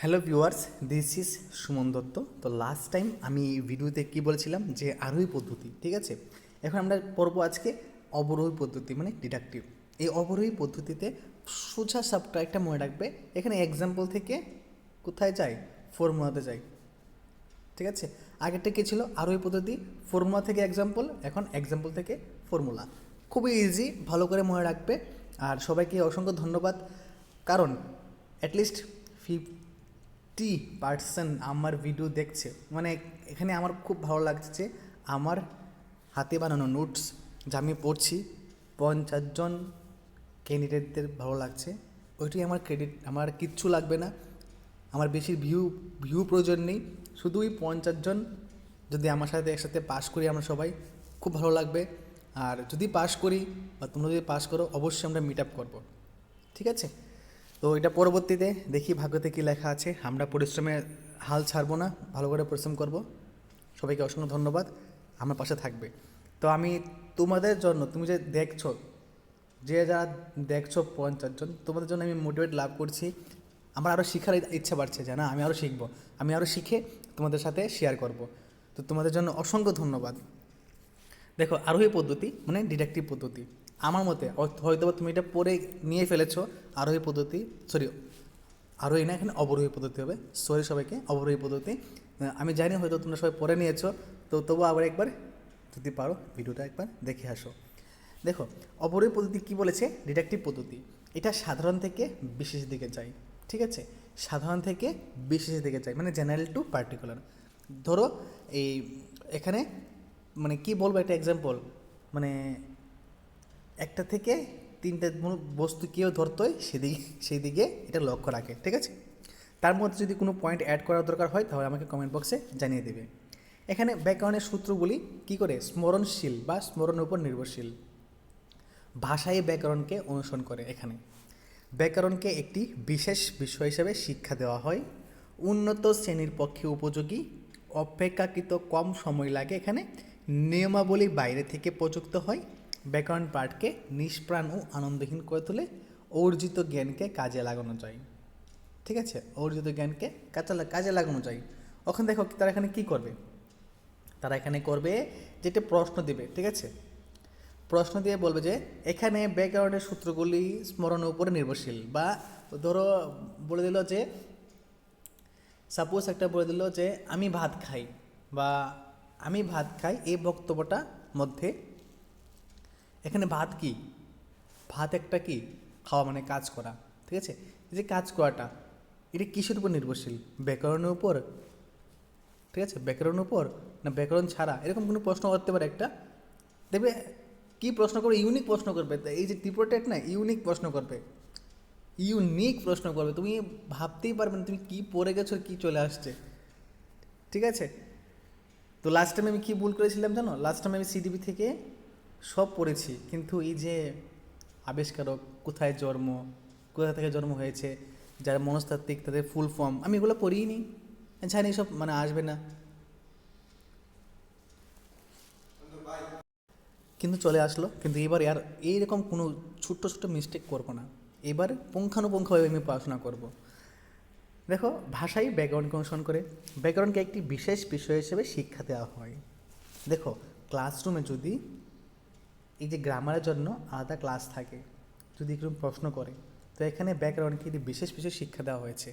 Hello viewers, this is Suman Dutta. তো last time আমি ভিডিওতে কি বলেছিলাম? যে আরোহী পদ্ধতি, ঠিক আছে? এখন আমরা পড়ব আজকে অবরোহী পদ্ধতি মানে ডিডাকটিভ এই অবরোহী পদ্ধতিতে সোজা সাপটা একটা মনে রাখবে, এখানে এক্সাম্পল থেকে কোথায় যায়? ফর্মুলাতে যায়। ঠিক আছে? আগেরটা কী ছিল? আরোহী পদ্ধতি ফর্মুলা থেকে এক্সাম্পল এখন এক্সাম্পল থেকে ফর্মুলা খুবই ইজি ভালো করে মনে রাখবে। আর সবাইকে অসংখ্য ধন্যবাদ। কারণ অ্যাটলিস্ট ফিফটি পার্সেন্ট আমার ভিডিও দেখছে। মানে এখানে আমার খুব ভালো লাগছে আমার হাতে বানানো নোটস যা আমি পড়ছি, পঞ্চাশ জন ক্যান্ডিডেটদের ভালো লাগছে। ওইটাই আমার ক্রেডিট আমার কিচ্ছু লাগবে না। আমার বেশি ভিউ ভিউ প্রয়োজন নেই। শুধুই পঞ্চাশ জন যদি আমার সাথে একসাথে পাস করি আমরা সবাই, খুব ভালো লাগবে। আর যদি পাস করি বা তোমরা যদি পাস করো, অবশ্যই আমরা মিট আপ করব। ঠিক আছে? তো এটা পরবর্তীতে দেখি ভাগ্যতে কী লেখা আছে। আমরা পরিশ্রমে হাল ছাড়বো না, ভালো করে পরিশ্রম করব। সবাইকে অসংখ্য ধন্যবাদ। আমার পাশে থাকবে। তো আমি তোমাদের জন্য, তুমি যে দেখছ, যে যারা দেখছ পঞ্চাশ জন, তোমাদের জন্য আমি মোটিভেট লাভ করছি। আমার আরও শেখার ইচ্ছা বাড়ছে যে না, আমি আরও শিখব, আমি আরও শিখে তোমাদের সাথে শেয়ার করব। তো তোমাদের জন্য অসংখ্য ধন্যবাদ। দেখো, আরোহী পদ্ধতি মানে ডিডাকটিভ পদ্ধতি। আমার মতে হয়তো তুমি এটা পরে নিয়ে ফেলেছো, আরোহী পদ্ধতি সরি আরোহী না, এখানে অবরোহী পদ্ধতি হবে সরি সবাইকে, অবরোহী পদ্ধতি। আমি জানি হয়তো তোমরা সবাই পরে নিয়েছো, তো তবু আবার একবার যদি পারো ভিডিওটা একবার দেখে আসো। দেখো, অবরোহী পদ্ধতি কি বলেছে? ডিডাকটিভ পদ্ধতি। এটা সাধারণ থেকে বিশেষ দিকে যায়, ঠিক আছে? সাধারণ থেকে বিশেষ দিকে যায় মানে জেনারেল টু পার্টিকুলার ধরো, এই, এখানে মানে কি বলব একটা এক্সাম্পল মানে একটা থেকে তিনটে বস্তু কেউ ধরতে হয় সেদিকে সেই দিকে এটা লক্ষ্য রাখে, ঠিক আছে? তার মধ্যে যদি কোনো পয়েন্ট অ্যাড করার দরকার হয়, তাহলে আমাকে কমেন্ট বক্সে জানিয়ে দেবে। এখানে ব্যাকরণের সূত্রগুলি কি করে? স্মরণশীল বা স্মরণের উপর নির্ভরশীল। ভাষায় ব্যাকরণকে অনুসরণ করে এখানে। ব্যাকরণকে একটি বিশেষ বিষয় হিসেবে শিক্ষা দেওয়া হয়। উন্নত শ্রেণির পক্ষে উপযোগী, অপেক্ষাকৃত কম সময় লাগে এখানে। নিয়মাবলী বাইরে থেকে প্রযুক্ত হয়। ব্যাকরণ পাঠকে নিষ্প্রাণ ও আনন্দহীন করে তোলে, অর্জিত জ্ঞানকে কাজে লাগানো যায়। ঠিক আছে? অর্জিত জ্ঞানকে কাজে কাজে লাগানো যায়। ওখানে দেখো তারা এখানে কি করবে? তারা এখানে করবে যেটা প্রশ্ন দেবে, ঠিক আছে? প্রশ্ন দিয়ে বলবে যে, এখানে ব্যাকরণের সূত্রগুলি স্মরণের উপরে নির্ভরশীল বা ধরো বলে দিল যে সাপোজ একটা বলে দিল যে, আমি ভাত খাই বা আমি ভাত খাই এই বক্তব্যটা মধ্যে এখানে ভাত কি? ভাত একটা কি? খাওয়া মানে কাজ করা, ঠিক আছে? এই যে কাজ করাটা, এটা কিসের উপর নির্ভরশীল? ব্যাকরণের উপর? ঠিক আছে? ব্যাকরণের উপর না ব্যাকরণ ছাড়া? এরকম কোনো প্রশ্ন করতে পারে একটা? দেখবে কী প্রশ্ন করবে? ইউনিক প্রশ্ন করবে। এই যে ত্রিপুরাটেট না, ইউনিক প্রশ্ন করবে। ইউনিক প্রশ্ন করবে। তুমি ভাবতেই পারবে না তুমি কী পড়ে গেছো কী চলে আসছে। ঠিক আছে? তো লাস্ট টাইম আমি কী ভুল করেছিলাম জানো? লাস্ট টাইম আমি সিডিবি থেকে সব পড়েছি, কিন্তু এই যে আবিষ্কারক কোথায় জন্ম, কোথা থেকে জন্ম হয়েছে, যারা মনস্তাত্ত্বিক তাদের ফুল ফর্ম আমি এগুলো পড়িই নি জানি সব মানে আসবে না। কিন্তু চলে আসলো, কিন্তু এবার আর এইরকম কোনো ছোট্ট ছোট্ট মিস্টেক করব না। এবার পুঙ্খানুপুঙ্খভাবে আমি পড়াশোনা করব। দেখো ভাষাই ব্যাকরণকে অনুসরণ করে, ব্যাকরণকে একটি বিশেষ বিষয় হিসেবে শিক্ষা দেওয়া হয়। দেখো ক্লাসরুমে যদি এই যে গ্রামারের জন্য আলাদা ক্লাস থাকে, যদি কেউ প্রশ্ন করে, তো এখানে ব্যাকরণকে একটি বিশেষ বিশেষ শিক্ষা দেওয়া হয়েছে।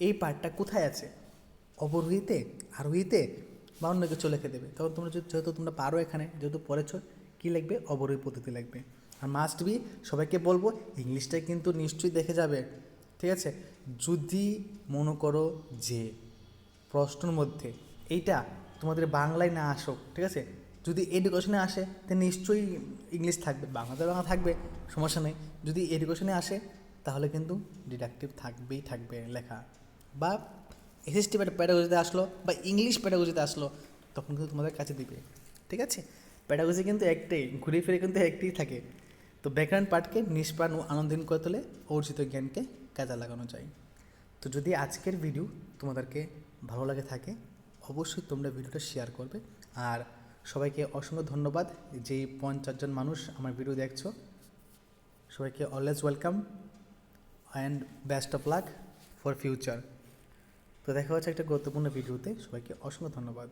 এই পার্টটা কোথায় আছে? অবরোহীতে আরোহীতে, বা অন্য কিছু লিখে দেবে। তখন তোমরা যেহেতু তোমরা পারো এখানে, যেহেতু পড়েছো, কী লিখবে? অবরোহী পদ্ধতি লাগবে আর মাস্ট বি সবাইকে বলব ইংলিশটা কিন্তু নিশ্চয়ই দেখে যাবে। ঠিক আছে? যদি মনে করো যে, প্রশ্নের মধ্যে এইটা তোমাদের বাংলায় না আসুক, ঠিক আছে? যদি এডুকেশনে আসে, তো নিশ্চয়ই ইংলিশ থাকবে, বাংলাতে বাংলা থাকবে, সমস্যা নেই। যদি এডুকেশনে আসে, তাহলে কিন্তু ডিডাকটিভ থাকবেই থাকবে লেখা। বা এসএসটি প্যাডাগজিতে আসলো, বা ইংলিশ প্যাডাগজিতে আসলো, তখন কিন্তু তোমাদের কাছে দিবে। ঠিক আছে? প্যাডাগজি কিন্তু একটাই, ঘুরে ফিরে কিন্তু একটাই থাকে। তো ব্যাকরণ পাঠকে নিষ্প্রাণ ও আনন্দহীন করে তোলে, অর্জিত জ্ঞানকে কাজে লাগানো যায়। তো যদি আজকের ভিডিও তোমাদেরকে ভালো লাগে থাকে, অবশ্যই তোমরা ভিডিওটা শেয়ার করবে। আর সবাইকে অসংখ্য ধন্যবাদ যেই পঞ্চাশ জন মানুষ আমার ভিডিও দেখছ। সবাইকে always welcome and best of luck for future তো দেখা হচ্ছে একটা গুরুত্বপূর্ণ ভিডিওতে সবাইকে অসংখ্য ধন্যবাদ।